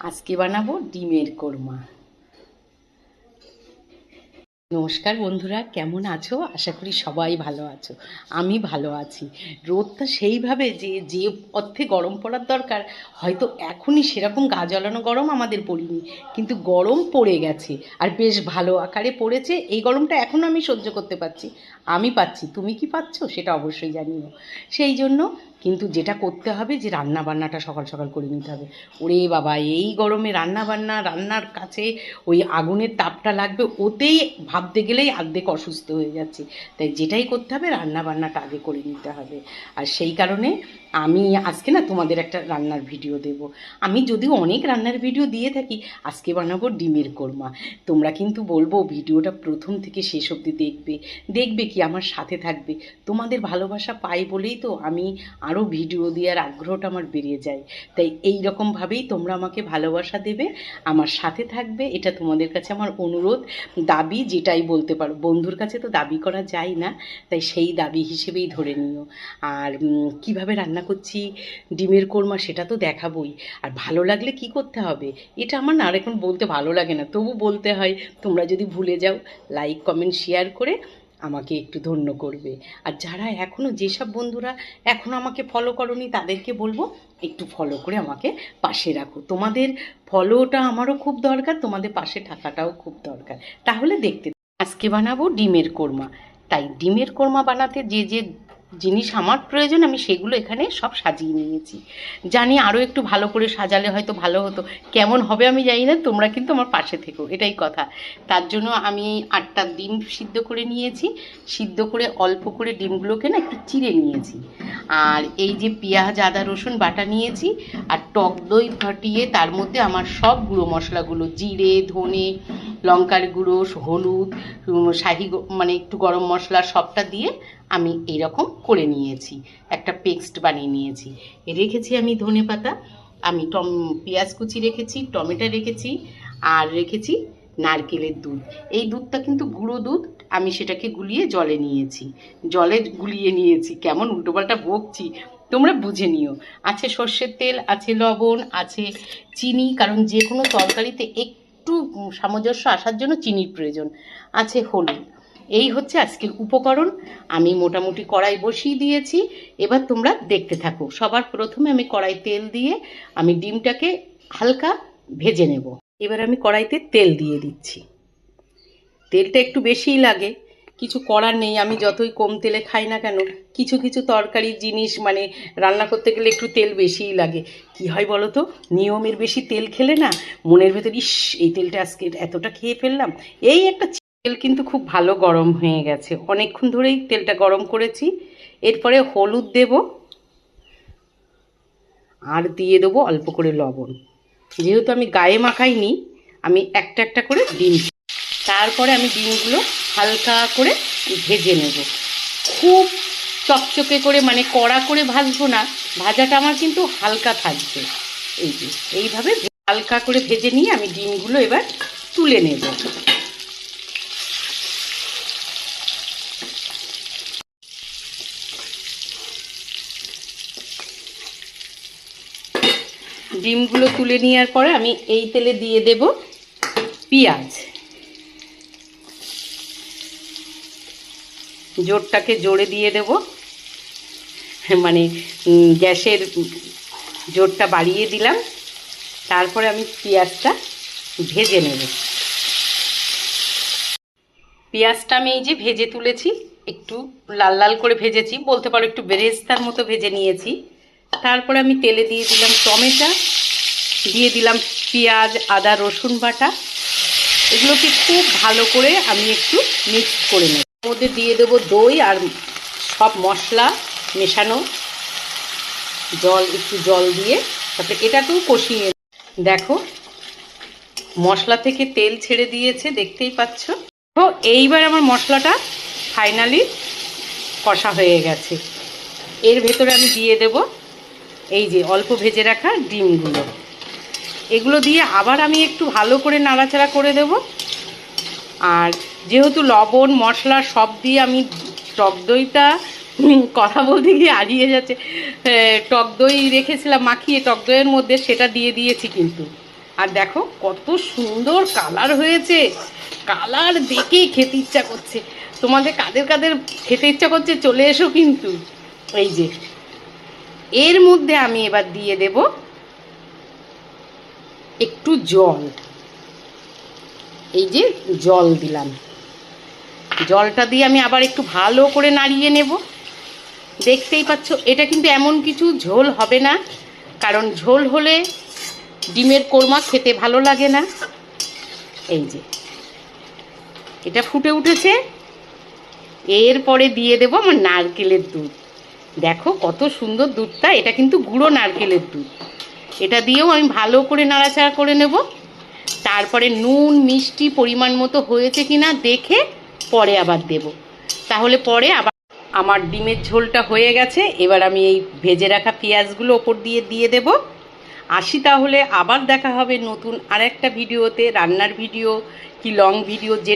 আজকে বানাবো ডিমের কোরমা। নমস্কার বন্ধুরা, কেমন আছো? আশা করি সবাই ভালো আছো। আমি ভালো আছি। রোদটা সেইভাবে যে যে অর্থে গরম পড়ার দরকার, হয়তো এখনই সেরকম গা জ্বালানো গরম আমাদের পড়িনি। কিন্তু গরম পড়ে গেছে আর বেশ ভালো আকারে পড়েছে। এই গরমটা এখনও আমি সহ্য করতে পারছি। আমি পাচ্ছি। তুমি কি পাচ্ছ? সেটা অবশ্যই জানিও। সেই জন্য কিন্তু যেটা করতে হবে যে রান্না বান্নাটা সকাল সকাল করে নিতে হবে। ওরে বাবা, এই গরমে রান্না বান্না রান্নার কাছে ওই আগুনের তাপটা লাগবে, ওতেই ভাবতে গেলেই আর্ধেক অসুস্থ হয়ে যাচ্ছে। তাই যেটাই করতে হবে রান্না বান্নাটা আগে করে নিতে হবে। আর সেই কারণে আমি আজকে না তোমাদের একটা রান্নার ভিডিও দেব। আমি যদিও অনেক রান্নার ভিডিও দিয়ে থাকি, আজকে বানাবো ডিমের কোরমা। তোমরা কিন্তু বলব ভিডিওটা প্রথম থেকে শেষ অবধি দেখবে। দেখবে কি আমার সাথে থাকবে। তোমাদের ভালোবাসা পাই বলেই তো আমি আরও ভিডিও দেওয়ার আগ্রহটা আমার বেরিয়ে যায়। তাই এই রকমভাবেই তোমরা আমাকে ভালোবাসা দেবে, আমার সাথে থাকবে, এটা তোমাদের কাছে আমার অনুরোধ। দাবি যেটাই বলতে পারো, বন্ধুর কাছে তো দাবি করা যায় না, তাই সেই দাবি হিসেবেই ধরে নিও। আর কীভাবে রান্না করছি, ডিমের কোরমা সেটা তো দেখাবই। আর ভালো লাগলে কি করতে হবে? এটা আমার না আর এখন বলতে ভালো লাগে না। তবু বলতে হয়, তোমরা যদি ভুলে যাও লাইক কমেন্ট শেয়ার করে আমাকে একটু ধন্য করবে। আর যারা এখনও যেসব বন্ধুরা এখনও আমাকে ফলো করনি, তাদেরকে বলব, একটু ফলো করে আমাকে পাশে রাখো। তোমাদের ফলোটা আমারও খুব দরকার, তোমাদের পাশে থাকাটাও খুব দরকার। তাহলে দেখতে আজকে বানাবো ডিমের কোরমা। তাই ডিমের কোরমা বানাতে যে যে জিনিস আমার প্রয়োজন, আমি সেগুলো এখানে সব সাজিয়ে নিয়েছি। জানি আরও একটু ভালো করে সাজালে হয়তো ভালো হতো। কেমন হবে আমি জানি না, তোমরা কিন্তু আমার পাশে থেকো, এটাই কথা। তার জন্য আমি আটটা ডিম সিদ্ধ করে নিয়েছি। সিদ্ধ করে অল্প করে ডিমগুলোকে না একটু চিড়ে নিয়েছি। আর এই যে পেঁয়াজ, আদা, রসুন বাটা নিয়েছি, আর টক দই ফাটিয়ে তার মধ্যে আমার সব গুঁড়ো মশলাগুলো, জিরে, ধনে লঙ্কার গুঁড়ো, হলুদ শাহি মানে একটু গরম মশলা সবটা দিয়ে আমি এইরকম করে নিয়েছি। একটা পেস্ট বানিয়ে নিয়েছি। রেখেছি আমি ধনে পাতা, আমি টম, পেঁয়াজ কুচি রেখেছি, টমেটো রেখেছি, আর রেখেছি নারকেলের দুধ। এই দুধটা কিন্তু গুঁড়ো দুধ, আমি সেটাকে গুলিয়ে জলে নিয়েছি। জলে গুলিয়ে নিয়েছি। কেমন উল্টোপাল্টা বকছি, তোমরা বুঝে নিও। আছে সর্ষের তেল, আছে লবণ, আছে চিনি, কারণ যে কোনো তরকারিতে একটু সামঞ্জস্য আসার জন্য চিনির প্রয়োজন। আছে হলুদ। এই হচ্ছে আজকের উপকরণ। আমি মোটামুটি কড়াই বসিয়ে দিয়েছি। এবার তোমরা দেখতে থাকো। সবার প্রথমে আমি কড়াই তেল দিয়ে আমি ডিমটাকে হালকা ভেজে নেব। এবার আমি কড়াইতে তেল দিয়ে দিচ্ছি। তেলটা একটু বেশিই লাগে। কিছু করার নেই, আমি যতই কম তেলে খাই না কেন, কিছু কিছু তরকারি জিনিস মানে রান্না করতে গেলে একটু তেল বেশিই লাগে। কি হয় বলো তো নিয়মের বেশি তেল খেলে না মনের ভেতর, ইস, এই তেলটা আজকে এতটা খেয়ে ফেললাম। এই একটা তেল কিন্তু খুব ভালো গরম হয়ে গেছে। অনেকক্ষণ ধরেই তেলটা গরম করেছি। এরপরে হলুদ দেব। আর দিয়ে দেবো অল্প করে লবণ। যেহেতু আমি গায়ে মাখাইনি, আমি একটা একটা করে ডিম তারপরে আমি ডিমগুলো হালকা করে ভেজে নেব। খুব চকচকে করে মানে কড়া করে ভাজবো না, ভাজাটা আমার কিন্তু হালকা থাকবে। এই যে, এইভাবে হালকা করে ভেজে নিয়ে আমি ডিমগুলো এবার তুলে নেব। ডিমগুলো তুলে নেওয়ার পরে আমি এই তেলে দিয়ে দেব পেঁয়াজ। জোরটাকে জোরে দিয়ে দেব। মানে গ্যাসের জোরটা বাড়িয়ে দিলাম। তারপরে আমি পেঁয়াজটা ভেজে নেব। পেঁয়াজটা আমি এই যে ভেজে তুলেছি, একটু লাল লাল করে ভেজেছি, বলতে পারো একটু বেরেস্তার মতো ভেজে নিয়েছি। তারপরে আমি তেলে দিয়ে দিলাম টমেটো, দিয়ে দিলাম পেঁয়াজ, আদা, রসুন বাটা। এগুলোকে খুব ভালো করে আমি একটু মিক্স করে নেব। মধ্যে দিয়ে দেবো দই আর সব মশলা মেশানো। জল, একটু জল দিয়ে তারপরে এটাকেও কষিয়ে। দেখো, মশলা থেকে তেল ছেড়ে দিয়েছে, দেখতেই পাচ্ছ। তো এইবার আমার মশলাটা ফাইনালি কষা হয়ে গেছে। এর ভেতরে আমি দিয়ে দেব এই যে অল্প ভেজে রাখা ডিমগুলো। এগুলো দিয়ে আবার আমি একটু ভালো করে নাড়াচাড়া করে দেব। আর যেহেতু লবণ, মশলা সব দিয়ে আমি টক দইটা কথা বলতে গিয়ে হারিয়ে যাচ্ছে। টক দই রেখেছিলাম, মাখিয়ে টক দইয়ের মধ্যে সেটা দিয়ে দিয়েছি কিন্তু। আর দেখো কত সুন্দর কালার হয়েছে। কালার দেখেই খেতে ইচ্ছা করছে। তোমাদের কাদের কাদের খেতে ইচ্ছা করছে চলে এসো কিন্তু। এই যে, এর মধ্যে আমি এবার দিয়ে দেব একটু জল। এই যে জল দিলাম। জলটা দিয়ে আমি আবার একটু ভালো করে নাড়িয়ে নেব। দেখতেই পাচ্ছ, এটা কিন্তু এমন কিছু ঝোল হবে না, কারণ ঝোল হলে ডিমের কোরমা খেতে ভালো লাগে না। এই যে, এটা ফুটে উঠেছে। এরপরে দিয়ে দেবো আমার নারকেলের দুধ। দেখো কত সুন্দর দুধটা, এটা কিন্তু গুঁড়ো নারকেলের দুধ। এটা দিয়েও আমি ভালো করে নাড়াচাড়া করে নেব। তারপরে নুন, মিষ্টি পরিমাণ মতো হয়েছে কিনা দেখে পরে আবার দেব। তাহলে পরে আবার আমার ডিমের ঝোলটা হয়ে গেছে, এবার আমি এই ভেজে রাখা পেঁয়াজগুলো ওপর দিয়ে দিয়ে দেব। আসি তাহলে, আবার দেখা হবে নতুন আরেকটা ভিডিওতে, রান্নার ভিডিও কি লং ভিডিও যে